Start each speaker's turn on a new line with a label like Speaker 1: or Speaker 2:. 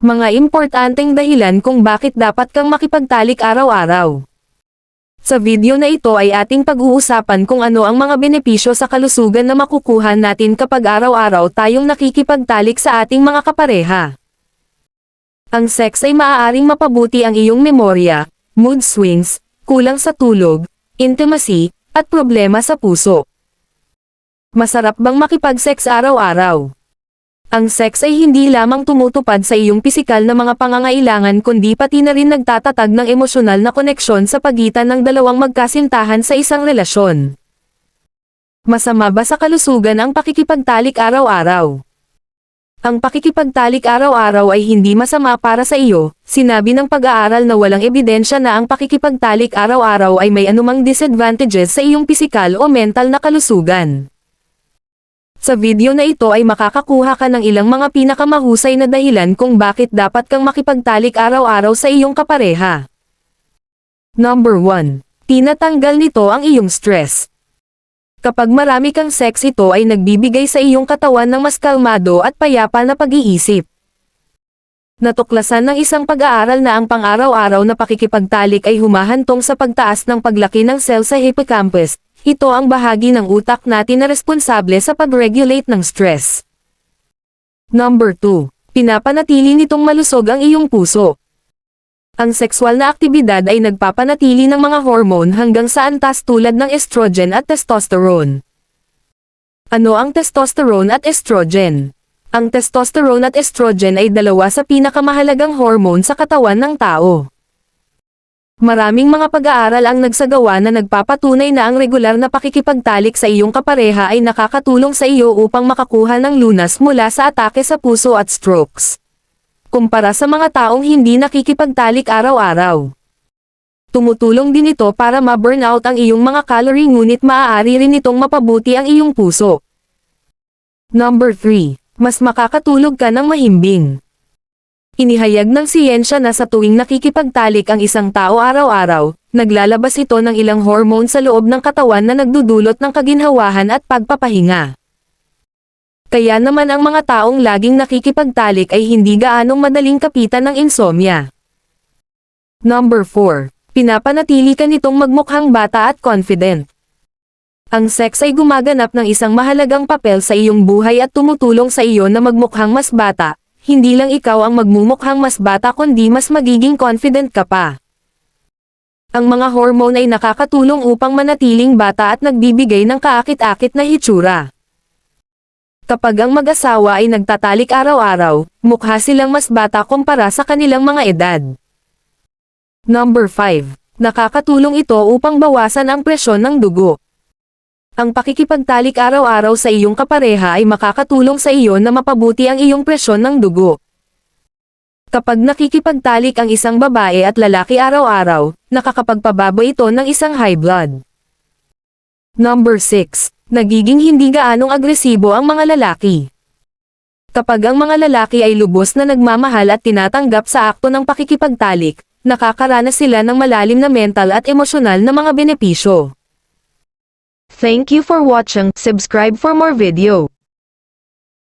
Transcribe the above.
Speaker 1: Mga importanteng dahilan kung bakit dapat kang makipagtalik araw-araw. Sa video na ito ay ating pag-uusapan kung ano ang mga benepisyo sa kalusugan na makukuha natin kapag araw-araw tayong nakikipagtalik sa ating mga kapareha. Ang sex ay maaaring mapabuti ang iyong memorya, mood swings, kulang sa tulog, intimacy, at problema sa puso. Masarap bang makipag-sex araw-araw? Ang sex ay hindi lamang tumutupad sa iyong pisikal na mga pangangailangan kundi pati na rin nagtatatag ng emosyonal na koneksyon sa pagitan ng dalawang magkasintahan sa isang relasyon. Masama ba sa kalusugan ang pakikipagtalik araw-araw? Ang pakikipagtalik araw-araw ay hindi masama para sa iyo, sinabi ng pag-aaral na walang ebidensya na ang pakikipagtalik araw-araw ay may anumang disadvantages sa iyong pisikal o mental na kalusugan. Sa video na ito ay makakakuha ka ng ilang mga pinakamahusay na dahilan kung bakit dapat kang makipagtalik araw-araw sa iyong kapareha. Number 1. Tinatanggal nito ang iyong stress. Kapag marami kang sex ito ay nagbibigay sa iyong katawan ng mas kalmado at payapa na pag-iisip. Natuklasan ng isang pag-aaral na ang pang-araw-araw na pakikipagtalik ay humahantong sa pagtaas ng paglaki ng cell sa hippocampus, ito ang bahagi ng utak natin na responsable sa pag-regulate ng stress. Number 2. Pinapanatili nitong malusog ang iyong puso. Ang sexual na aktibidad ay nagpapanatili ng mga hormone hanggang sa antas tulad ng estrogen at testosterone. Ano ang testosterone at estrogen? Ang testosterone at estrogen ay dalawa sa pinakamahalagang hormone sa katawan ng tao. Maraming mga pag-aaral ang nagsagawa na nagpapatunay na ang regular na pakikipagtalik sa iyong kapareha ay nakakatulong sa iyo upang makakuha ng lunas mula sa atake sa puso at strokes. Kumpara sa mga taong hindi nakikipagtalik araw-araw. Tumutulong din ito para ma-burnout ang iyong mga calorie ngunit maaari rin itong mapabuti ang iyong puso. Number 3. Mas makakatulog ka ng mahimbing. Inihayag ng siyensya na sa tuwing nakikipagtalik ang isang tao araw-araw, naglalabas ito ng ilang hormone sa loob ng katawan na nagdudulot ng kaginhawahan at pagpapahinga. Kaya naman ang mga taong laging nakikipagtalik ay hindi gaanong madaling kapitan ng insomnia. Number 4. Pinapanatili ka nitong magmukhang bata at confident. Ang sex ay gumaganap ng isang mahalagang papel sa iyong buhay at tumutulong sa iyo na magmukhang mas bata, hindi lang ikaw ang magmumukhang mas bata kundi mas magiging confident ka pa. Ang mga hormone ay nakakatulong upang manatiling bata at nagbibigay ng kaakit-akit na hitsura. Kapag ang mag-asawa ay nagtatalik araw-araw, mukha silang mas bata kumpara sa kanilang mga edad. Number 5. Nakakatulong ito upang bawasan ang presyon ng dugo. Ang pakikipagtalik araw-araw sa iyong kapareha ay makakatulong sa iyo na mapabuti ang iyong presyon ng dugo. Kapag nakikipagtalik ang isang babae at lalaki araw-araw, nakakapagpababa ito ng isang high blood. Number 6. Nagiging hindi gaanong agresibo ang mga lalaki. Kapag ang mga lalaki ay lubos na nagmamahal at tinatanggap sa akto ng pakikipagtalik, nakakaranas sila ng malalim na mental at emosyonal na mga benepisyo. Thank you for watching. Subscribe for more video.